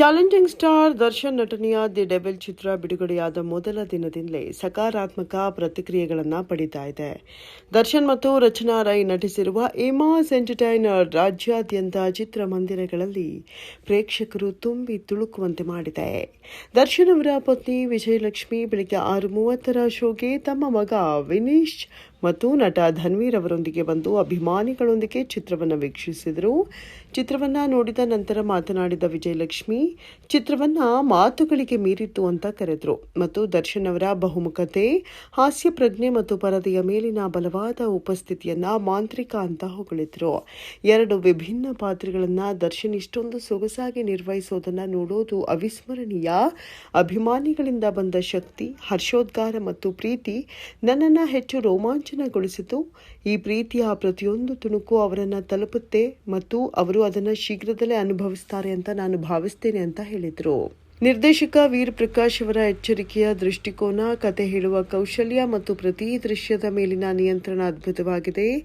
Challenging star Darshan ನಟನೆಯ the devil ಚಿತ್ರ ಬಿಡುಗಡೆಯಾದ ಮೊದಲ ದಿನದಿಂದಲೇ ಸಕಾರಾತ್ಮಕ ಪ್ರತಿಕ್ರಿಯೆಗಳನ್ನು ಪಡಿತಾ ಇದೆ. ದರ್ಶನ್ ಮತ್ತು ರಚನಾ ರೈ ನಟಿಸಿರುವ ಇಮಾಸ್ ಎಂಟರ್ಟೈನರ್ ರಾಜ್ಯಾದ್ಯಂತ ಚಿತ್ರಮಂದಿರಗಳಲ್ಲಿ ಪ್ರೇಕ್ಷಕರು ತುಂಬಿ ತುಳುಕುವಂತೆ ಮಾಡಿದೆ. ದರ್ಶನ್ ಅವರ ಪತ್ನಿ ವಿಜಯಲಕ್ಷ್ಮಿ ಬೆಳಗ್ಗೆ ಆರು ಮೂವತ್ತರ ಶೋಗೆ ತಮ್ಮ ಮಗ ವಿನೀಶ್ ಮತ್ತು ನಟ ಧನ್ವೀರ್ ಅವರೊಂದಿಗೆ ಬಂದು ಅಭಿಮಾನಿಗಳೊಂದಿಗೆ ಚಿತ್ರವನ್ನು ವೀಕ್ಷಿಸಿದರು. ಚಿತ್ರವನ್ನ ನೋಡಿದ ನಂತರ ಮಾತನಾಡಿದ ವಿಜಯಲಕ್ಷ್ಮಿ, ಚಿತ್ರವನ್ನ ಮಾತುಗಳಿಗೆ ಮೀರಿತ್ತು ಅಂತ ಕರೆದ್ರು. ಮತ್ತು ದರ್ಶನ್ ಅವರ ಬಹುಮುಖತೆ, ಹಾಸ್ಯ ಪ್ರಜ್ಞೆ ಮತ್ತು ಪರದೆಯ ಮೇಲಿನ ಬಲವಾದ ಉಪಸ್ಥಿತಿಯನ್ನ ಮಾಂತ್ರಿಕ ಅಂತ ಹೊಗಳಿದ್ರು. ಎರಡು ವಿಭಿನ್ನ ಪಾತ್ರಗಳನ್ನ ದರ್ಶನ್ ಇಷ್ಟೊಂದು ಸೊಗಸಾಗಿ ನಿರ್ವಹಿಸೋದನ್ನ ನೋಡೋದು ಅವಿಸ್ಮರಣೀಯ. ಅಭಿಮಾನಿಗಳಿಂದ ಬಂದ ಶಕ್ತಿ, ಹರ್ಷೋದ್ಗಾರ ಮತ್ತು ಪ್ರೀತಿ ನನ್ನನ್ನು ಹೆಚ್ಚು ರೋಮಾಂಚನಗೊಳಿಸಿತು. ಈ ಪ್ರೀತಿಯ ಪ್ರತಿಯೊಂದು ತುಣುಕು ಅವರನ್ನು ತಲುಪುತ್ತೆ ಮತ್ತು ಅವರು ಅದನ್ನು ಶೀಘ್ರದಲ್ಲೇ ಅನುಭವಿಸ್ತಾರೆ ಅಂತ ನಾನು ಭಾವಿಸ್ತೇನೆ ಅಂತ ಹೇಳಿದರು. ನಿರ್ದೇಶಕ ವೀರ್ ಪ್ರಕಾಶ್ ಅವರ ಎಚ್ಚರಿಕೆಯ ದೃಷ್ಟಿಕೋನ, ಕತೆ ಹೇಳುವ ಕೌಶಲ್ಯ ಮತ್ತು ಪ್ರತಿ ದೃಶ್ಯದ ಮೇಲಿನ ನಿಯಂತ್ರಣ ಅದ್ಭುತವಾಗಿದೆ.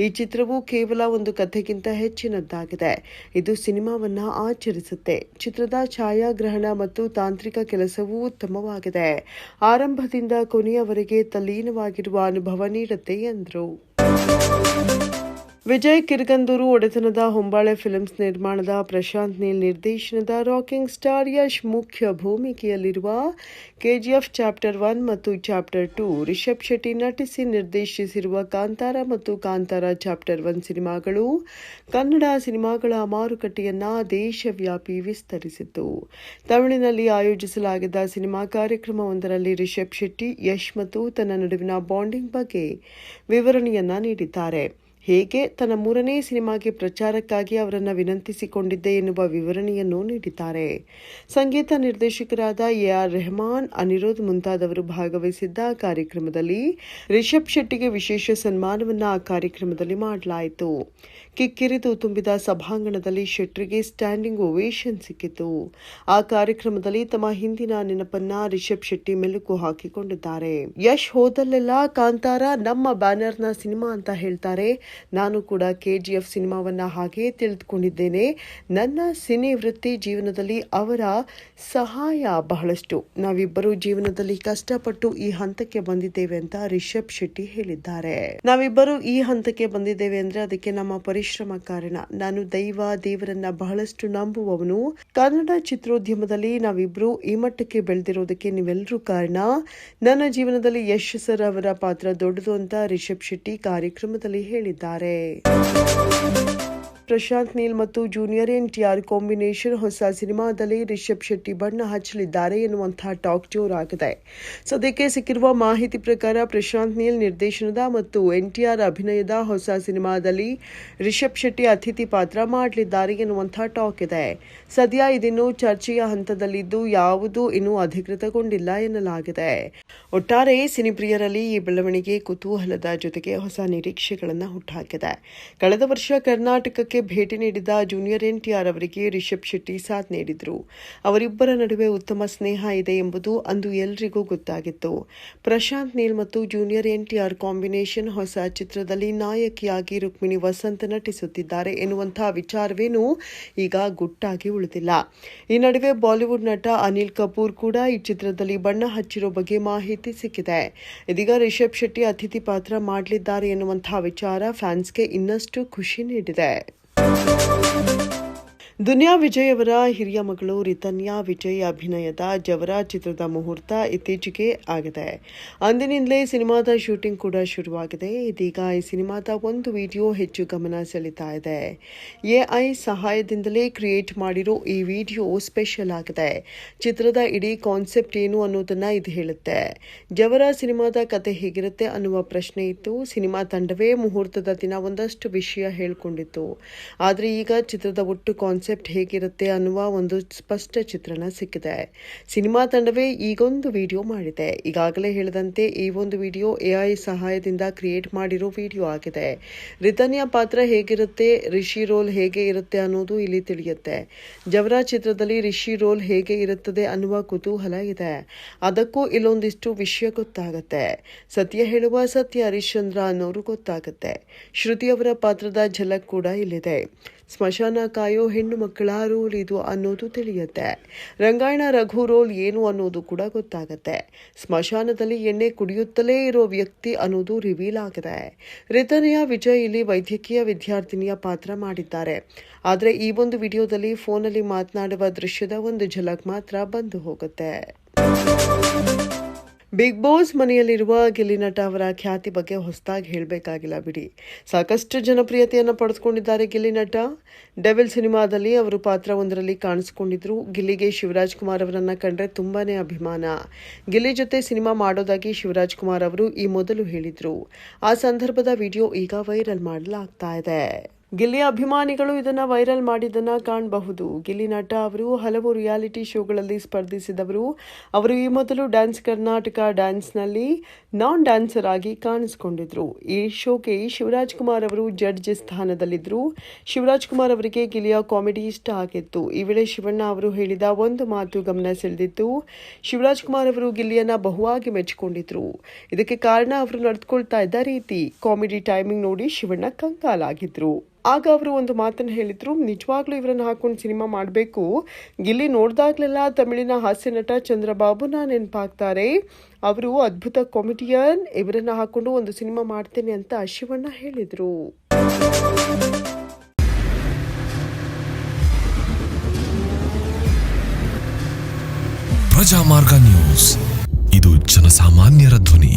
ಈ ಚಿತ್ರವು ಕೇವಲ ಒಂದು ಕಥೆಗಿಂತ ಹೆಚ್ಚಿನದ್ದಾಗಿದೆ. ಇದು ಸಿನಿಮಾವನ್ನ ಆಚರಿಸುತ್ತೆ. ಚಿತ್ರದ ಛಾಯಾಗ್ರಹಣ ಮತ್ತು ತಾಂತ್ರಿಕ ಕೆಲಸವೂ ಉತ್ತಮವಾಗಿದೆ. ಆರಂಭದಿಂದ ಕೊನೆಯವರೆಗೆ ತಲ್ಲೀನವಾಗಿರುವ ಅನುಭವ ನೀಡುತ್ತೆ ಎಂದರು. ವಿಜಯ್ ಕಿರ್ಗಂದೂರು ಒಡೆತನದ ಹೊಂಬಾಳೆ ಫಿಲ್ಮ್ಸ್ ನಿರ್ಮಾಣದ ಪ್ರಶಾಂತ್ ನೀಲ್ ನಿರ್ದೇಶನದ ರಾಕಿಂಗ್ ಸ್ಟಾರ್ ಯಶ್ ಮುಖ್ಯ ಭೂಮಿಕೆಯಲ್ಲಿರುವ ಕೆಜಿಎಫ್ ಚಾಪ್ಟರ್ ಒನ್ ಮತ್ತು ಚಾಪ್ಟರ್ ಟೂ, ರಿಷಬ್ ಶೆಟ್ಟಿ ನಟಿಸಿ ನಿರ್ದೇಶಿಸಿರುವ ಕಾಂತಾರ ಮತ್ತು ಕಾಂತಾರ ಚಾಪ್ಟರ್ ಒನ್ ಸಿನಿಮಾಗಳು ಕನ್ನಡ ಸಿನಿಮಾಗಳ ಮಾರುಕಟ್ಟೆಯನ್ನ ದೇಶವ್ಯಾಪಿ ವಿಸ್ತರಿಸಿತು ತಮಿಳಿನಲ್ಲಿ ಆಯೋಜಿಸಲಾಗಿದ್ದ ಸಿನಿಮಾ ಕಾರ್ಯಕ್ರಮವೊಂದರಲ್ಲಿ ರಿಷಬ್ ಶೆಟ್ಟಿ, ಯಶ್ ಮತ್ತು ತನ್ನ ನಡುವಿನ ಬಾಂಡಿಂಗ್ ಬಗ್ಗೆ ವಿವರಣೆಯನ್ನ ನೀಡಿದ್ದಾರೆ. ಹೇಗೆ ತನ್ನ ಮೂರನೇ ಸಿನಿಮಾಗೆ ಪ್ರಚಾರಕ್ಕಾಗಿ ಅವರನ್ನು ವಿನಂತಿಸಿಕೊಂಡಿದ್ದೆ ಎನ್ನುವ ವಿವರಣೆಯನ್ನು ನೀಡಿದ್ದಾರೆ. ಸಂಗೀತ ನಿರ್ದೇಶಕರಾದ ಎ ಆರ್ ರೆಹಮಾನ್ ಅನಿರುದ್ಧ್ ಮುಂತಾದವರು ಭಾಗವಹಿಸಿದ್ದ ಕಾರ್ಯಕ್ರಮದಲ್ಲಿ ರಿಷಬ್ ಶೆಟ್ಟಿಗೆ ವಿಶೇಷ ಸನ್ಮಾನವನ್ನು ಆ ಕಾರ್ಯಕ್ರಮದಲ್ಲಿ ಮಾಡಲಾಯಿತು. ಕಿಕ್ಕಿರಿದು ತುಂಬಿದ ಸಭಾಂಗಣದಲ್ಲಿ ಶೆಟ್ಟರಿಗೆ ಸ್ಟ್ಯಾಂಡಿಂಗ್ ಓವೇಷನ್ ಸಿಕ್ಕಿತು. ಆ ಕಾರ್ಯಕ್ರಮದಲ್ಲಿ ತಮ್ಮ ಹಿಂದಿನ ನೆನಪನ್ನ ರಿಷಬ್ ಶೆಟ್ಟಿ ಮೆಲುಕು ಹಾಕಿಕೊಂಡಿದ್ದಾರೆ. ಯಶ್ ಹೋದಲ್ಲೆಲ್ಲ ಕಾಂತಾರ ನಮ್ಮ ಬ್ಯಾನರ್ನ ಸಿನಿಮಾ ಅಂತ ಹೇಳ್ತಾರೆ. ನಾನು ಕೂಡ ಕೆಜಿಎಫ್ ಸಿನಿಮಾವನ್ನ ಹಾಗೆ ತಿಳಿದುಕೊಂಡಿದ್ದೇನೆ. ನನ್ನ ಸಿನಿ ವೃತ್ತಿ ಜೀವನದಲ್ಲಿ ಅವರ ಸಹಾಯ ಬಹಳಷ್ಟು. ನಾವಿಬ್ಬರು ಜೀವನದಲ್ಲಿ ಕಷ್ಟಪಟ್ಟು ಈ ಹಂತಕ್ಕೆ ಬಂದಿದ್ದೇವೆ ಅಂತ ರಿಷಬ್ ಶೆಟ್ಟಿ ಹೇಳಿದ್ದಾರೆ. ನಾವಿಬ್ಬರು ಈ ಹಂತಕ್ಕೆ ಬಂದಿದ್ದೇವೆ ಅಂದ್ರೆ ಅದಕ್ಕೆ ನಮ್ಮ ಪರಿಶ್ರಮ ಕಾರಣ. ನಾನು ದೈವ, ದೇವರನ್ನ ಬಹಳಷ್ಟು ನಂಬುವವನು. ಕನ್ನಡ ಚಿತ್ರೋದ್ಯಮದಲ್ಲಿ ನಾವಿಬ್ರು ಈ ಮಟ್ಟಕ್ಕೆ ಬೆಳೆದಿರೋದಕ್ಕೆ ನೀವೆಲ್ಲರೂ ಕಾರಣ. ನನ್ನ ಜೀವನದಲ್ಲಿ ಯಶ್ ಸರ್ ಅವರ ಪಾತ್ರ ದೊಡ್ಡದು ಅಂತ ರಿಷಬ್ ಶೆಟ್ಟಿ ಕಾರ್ಯಕ್ರಮದಲ್ಲಿ ಹೇಳಿದ್ದಾರೆ. dare. ಪ್ರಶಾಂತ್ ನೀಲ್ ಮತ್ತು ಜೂನಿಯರ್ ಎನ್ ಟಿಆರ್ ಕಾಂಬಿನೇಷನ್ ಹೊಸ ಸಿನಿಮಾದಲ್ಲಿ ರಿಷಬ್ ಶೆಟ್ಟಿ ಬಣ್ಣ ಹಚ್ಚಲಿದ್ದಾರೆ ಎನ್ನುವಂತಹ ಟಾಕ್ ಜೋರಾಗಿದೆ ಸದ್ಯಕ್ಕೆ ಸಿಕ್ಕಿರುವ ಮಾಹಿತಿ ಪ್ರಕಾರ ಪ್ರಶಾಂತ್ ನೀಲ್ ನಿರ್ದೇಶನದ ಮತ್ತು ಎನ್ಟಿಆರ್ ಅಭಿನಯದ ಹೊಸ ಸಿನಿಮಾದಲ್ಲಿ ರಿಷಬ್ ಶೆಟ್ಟಿ ಅತಿಥಿ ಪಾತ್ರ ಮಾಡಲಿದ್ದಾರೆ ಎನ್ನುವಂತಹ ಟಾಕ್ ಇದೆ. ಸದ್ಯ ಇದಿನ್ನು ಚರ್ಚೆಯ ಹಂತದಲ್ಲಿದ್ದು ಯಾವುದು ಇನ್ನೂ ಅಧಿಕೃತಗೊಂಡಿಲ್ಲ ಎನ್ನಲಾಗಿದೆ. ಒಟ್ಟಾರೆ ಸಿನಿಪ್ರಿಯರಲ್ಲಿ ಈ ಬೆಳವಣಿಗೆ ಕುತೂಹಲದ ಜೊತೆಗೆ ಹೊಸ ನಿರೀಕ್ಷೆಗಳನ್ನು ಹುಟ್ಟುಹಾಕಿದೆ ಕಳೆದ ವರ್ಷ ಕರ್ನಾಟಕಕ್ಕೆ ಭೇಟಿ ನೀಡಿದ ಜೂನಿಯರ್ ಎನ್ಟಿಆರ್ ಅವರಿಗೆ ರಿಷಬ್ ಶೆಟ್ಟಿ ಸಾಥ್ ನೀಡಿದರು. ಅವರಿಬ್ಬರ ನಡುವೆ ಉತ್ತಮ ಸ್ನೇಹ ಇದೆ ಎಂಬುದು ಅಂದು ಎಲ್ರಿಗೂ ಗೊತ್ತಾಗಿತ್ತು. ಪ್ರಶಾಂತ್ ನೀಲ್ ಮತ್ತು ಜೂನಿಯರ್ ಎನ್ಟಿಆರ್ ಕಾಂಬಿನೇಷನ್ ಹೊಸ ಚಿತ್ರದಲ್ಲಿ ನಾಯಕಿಯಾಗಿ ರುಕ್ಮಿಣಿ ವಸಂತ ನಟಿಸುತ್ತಿದ್ದಾರೆ ಎನ್ನುವಂತಹ ವಿಚಾರವೇನು ಈಗ ಗುಟ್ಟಾಗಿ ಉಳಿದಿಲ್ಲ. ಈ ನಡುವೆ ಬಾಲಿವುಡ್ ನಟ ಅನಿಲ್ ಕಪೂರ್ ಕೂಡ ಈ ಚಿತ್ರದಲ್ಲಿ ಬಣ್ಣ ಹಚ್ಚಿರೋ ಬಗ್ಗೆ ಮಾಹಿತಿ ಸಿಕ್ಕಿದೆ. ಇದೀಗ ರಿಷಬ್ ಶೆಟ್ಟಿ ಅತಿಥಿ ಪಾತ್ರ ಮಾಡಲಿದ್ದಾರೆ ಎನ್ನುವಂತಹ ವಿಚಾರ ಫ್ಯಾನ್ಸ್ಗೆ ಇನ್ನಷ್ಟು ಖುಷಿ ನೀಡಿದೆ. Thank you. ದುನಿಯಾ ವಿಜಯ್ ಅವರ ಹಿರಿಯ ಮಗಳು ರಿತನ್ಯಾ ವಿಜಯ್ ಅಭಿನಯದ ಜವರ ಚಿತ್ರದ ಮುಹೂರ್ತ ಇತ್ತೀಚೆಗೆ ಆಗಿದೆ. ಅಂದಿನಿಂದಲೇ ಸಿನಿಮಾದ ಶೂಟಿಂಗ್ ಕೂಡ ಶುರುವಾಗಿದೆ. ಇದೀಗ ಈ ಸಿನಿಮಾದ ಒಂದು ವಿಡಿಯೋ ಹೆಚ್ಚು ಗಮನ ಸೆಳೀತಾ ಇದೆ. ಎಐ ಸಹಾಯದಿಂದಲೇ ಕ್ರಿಯೇಟ್ ಮಾಡಿರೋ ಈ ವಿಡಿಯೋ ಸ್ಪೆಷಲ್ ಆಗಿದೆ. ಚಿತ್ರದ ಇಡೀ ಕಾನ್ಸೆಪ್ಟ್ ಏನು ಅನ್ನೋದನ್ನ ಇದು ಹೇಳುತ್ತೆ. ಜವರ ಸಿನಿಮಾದ ಕತೆ ಹೇಗಿರುತ್ತೆ ಅನ್ನುವ ಪ್ರಶ್ನೆ ಇತ್ತು. ಸಿನಿಮಾ ತಂಡವೇ ಮುಹೂರ್ತದ ದಿನ ಒಂದಷ್ಟು ವಿಷಯ ಹೇಳಿಕೊಂಡಿತ್ತು. ಆದರೆ ಈಗ ಚಿತ್ರದ ಒಟ್ಟು ಕಾನ್ಸೆಪ್ಟ್ ಹೇಗಿರುತ್ತೆ ಅನ್ನುವ ಒಂದು ಸ್ಪಷ್ಟ ಚಿತ್ರಣ ಸಿಕ್ಕಿದೆ. ಸಿನಿಮಾ ತಂಡವೇ ಈಗೊಂದು ವಿಡಿಯೋ ಮಾಡಿದೆ. ಈಗಾಗಲೇ ಹೇಳಿದಂತೆ ಈ ಒಂದು ವಿಡಿಯೋ ಎಐ ಸಹಾಯದಿಂದ ಕ್ರಿಯೇಟ್ ಮಾಡಿರೋ ವಿಡಿಯೋ ಆಗಿದೆ. ರಿತನ್ಯ ಪಾತ್ರ ಹೇಗಿರುತ್ತೆ, ರಿಷಿ ರೋಲ್ ಹೇಗೆ ಇರುತ್ತೆ ಅನ್ನೋದು ಇಲ್ಲಿ ತಿಳಿಯುತ್ತೆ. ಜವರ ಚಿತ್ರದಲ್ಲಿ ರಿಷಿ ರೋಲ್ ಹೇಗೆ ಇರುತ್ತದೆ ಅನ್ನುವ ಕುತೂಹಲ ಇದೆ. ಅದಕ್ಕೂ ಇಲ್ಲೊಂದಿಷ್ಟು ವಿಷಯ ಗೊತ್ತಾಗುತ್ತೆ. ಸತ್ಯ ಹೇಳುವ ಸತ್ಯ ಹರಿಶ್ಚಂದ್ರ ಅನ್ನೋರು ಗೊತ್ತಾಗುತ್ತೆ. ಶ್ರುತಿ ಅವರ ಪಾತ್ರದ ಝಲಕ್ ಕೂಡ ಇಲ್ಲಿದೆ. ಸ್ಮಶಾನ ಕಾಯೋ ಹೆಣ್ಣು ಗಂಡು ಮಕ್ಕಳ ರೋಲ್ ಇದು ಅನ್ನೋದು ತಿಳಿಯುತ್ತೆ. ರಂಗಾಯಣ ರಘು ರೋಲ್ ಏನು ಅನ್ನೋದು ಕೂಡ ಗೊತ್ತಾಗುತ್ತೆ. ಸ್ಮಶಾನದಲ್ಲಿ ಎಣ್ಣೆ ಕುಡಿಯುತ್ತಲೇ ಇರೋ ವ್ಯಕ್ತಿ ಅನ್ನೋದು ರಿವೀಲ್ ಆಗಿದೆ. ರಿತನೆಯ ವಿಜಯ್ ಇಲ್ಲಿ ವೈದ್ಯಕೀಯ ವಿದ್ಯಾರ್ಥಿನಿಯ ಪಾತ್ರ ಮಾಡಿದ್ದಾರೆ. ಆದರೆ ಈ ಒಂದು ವಿಡಿಯೋದಲ್ಲಿ ಫೋನಲ್ಲಿ ಮಾತನಾಡುವ ದೃಶ್ಯದ ಒಂದು ಝಲಕ್ ಮಾತ್ರ ಬಂದು ಹೋಗುತ್ತೆ. ಬಿಗ್ ಬಾಸ್ ಮನೆಯಲ್ಲಿರುವ ಗಿಲ್ಲಿ ನಟ ಅವರ ಖ್ಯಾತಿ ಬಗ್ಗೆ ಹೊಸದಾಗಿ ಹೇಳಬೇಕಾಗಿಲ್ಲ ಬಿಡಿ. ಸಾಕಷ್ಟು ಜನಪ್ರಿಯತೆಯನ್ನು ಪಡೆದುಕೊಂಡಿದ್ದಾರೆ ಗಿಲ್ಲಿ ನಟ. ಡೆವಿಲ್ ಸಿನಿಮಾದಲ್ಲಿ ಅವರು ಪಾತ್ರವೊಂದರಲ್ಲಿ ಕಾಣಿಸಿಕೊಂಡಿದ್ರು. ಗಿಲ್ಲಿಗೆ ಶಿವರಾಜ್ ಕುಮಾರ್ ಅವರನ್ನು ಕಂಡ್ರೆ ತುಂಬಾನೇ ಅಭಿಮಾನ. ಗಿಲ್ಲಿ ಜೊತೆ ಸಿನಿಮಾ ಮಾಡೋದಾಗಿ ಶಿವರಾಜ್ ಕುಮಾರ್ ಅವರು ಈ ಮೊದಲು ಹೇಳಿದ್ರು. ಆ ಸಂದರ್ಭದ ವಿಡಿಯೋ ಈಗ ವೈರಲ್ ಮಾಡಲಾಗ್ತಾ ಇದೆ. ಗಿಲ್ಲಿ ಅಭಿಮಾನಿಗಳು ಇದನ್ನ ವೈರಲ್ ಮಾಡಿದ್ದನ್ನು ಕಾಣಬಹುದು. ಗಿಲ್ಲಿ ನಟ ಅವರು ಹಲವು ರಿಯಾಲಿಟಿ ಶೋಗಳಲ್ಲಿ ಸ್ಪರ್ಧಿಸಿದವರು. ಅವರು ಈ ಮೊದಲು ಡ್ಯಾನ್ಸ್ ಕರ್ನಾಟಕ ಡ್ಯಾನ್ಸ್ನಲ್ಲಿ ನಾನ್ ಡ್ಯಾನ್ಸರ್ ಆಗಿ ಕಾಣಿಸಿಕೊಂಡಿದ್ರು. ಈ ಶೋಗೆ ಶಿವರಾಜ್ ಕುಮಾರ್ ಅವರು ಜಡ್ಜ್ ಸ್ಥಾನದಲ್ಲಿದ್ದರು ಶಿವರಾಜ್ ಕುಮಾರ್ ಅವರಿಗೆ ಗಿಲಿಯ ಕಾಮಿಡಿ ಇಷ್ಟ ಆಗಿತ್ತು. ಈ ವೇಳೆ ಶಿವಣ್ಣ ಅವರು ಹೇಳಿದ ಒಂದು ಮಾತು ಗಮನ ಸೆಳೆದಿತ್ತು. ಶಿವರಾಜ್ ಕುಮಾರ್ ಅವರು ಗಿಲಿಯನ್ನ ಬಹುವಾಗಿ ಮೆಚ್ಚಿಕೊಂಡಿದ್ರು. ಇದಕ್ಕೆ ಕಾರಣ ಅವರು ನಡೆದುಕೊಳ್ತಾ ಇದ್ದ ರೀತಿ ಕಾಮಿಡಿ ಟೈಮಿಂಗ್ ನೋಡಿ ಶಿವಣ್ಣ ಕಂಗಾಲಾಗಿದ್ರು. ಆಗ ಅವರು ಒಂದು ಮಾತನ್ನು ಹೇಳಿದ್ರು, ನಿಜವಾಗ್ಲೂ ಇವರನ್ನು ಹಾಕೊಂಡು ಸಿನಿಮಾ ಮಾಡಬೇಕು. ಇಲ್ಲಿ ನೋಡಿದಾಗ್ಲೆಲ್ಲ ತಮಿಳಿನ ಹಾಸ್ಯ ನಟ ಚಂದ್ರಬಾಬುನ ನೆನಪಾಗ್ತಾರೆ. ಅವರು ಅದ್ಭುತ ಕಾಮಿಡಿಯನ್, ಇವರನ್ನು ಹಾಕೊಂಡು ಒಂದು ಸಿನಿಮಾ ಮಾಡ್ತೇನೆ ಅಂತ ಶಿವಣ್ಣ ಹೇಳಿದರು. ಪ್ರಜಾಮಾರ್ಗ ನ್ಯೂಸ್. ಇದು ಜನಸಾಮಾನ್ಯರ ಧ್ವನಿ.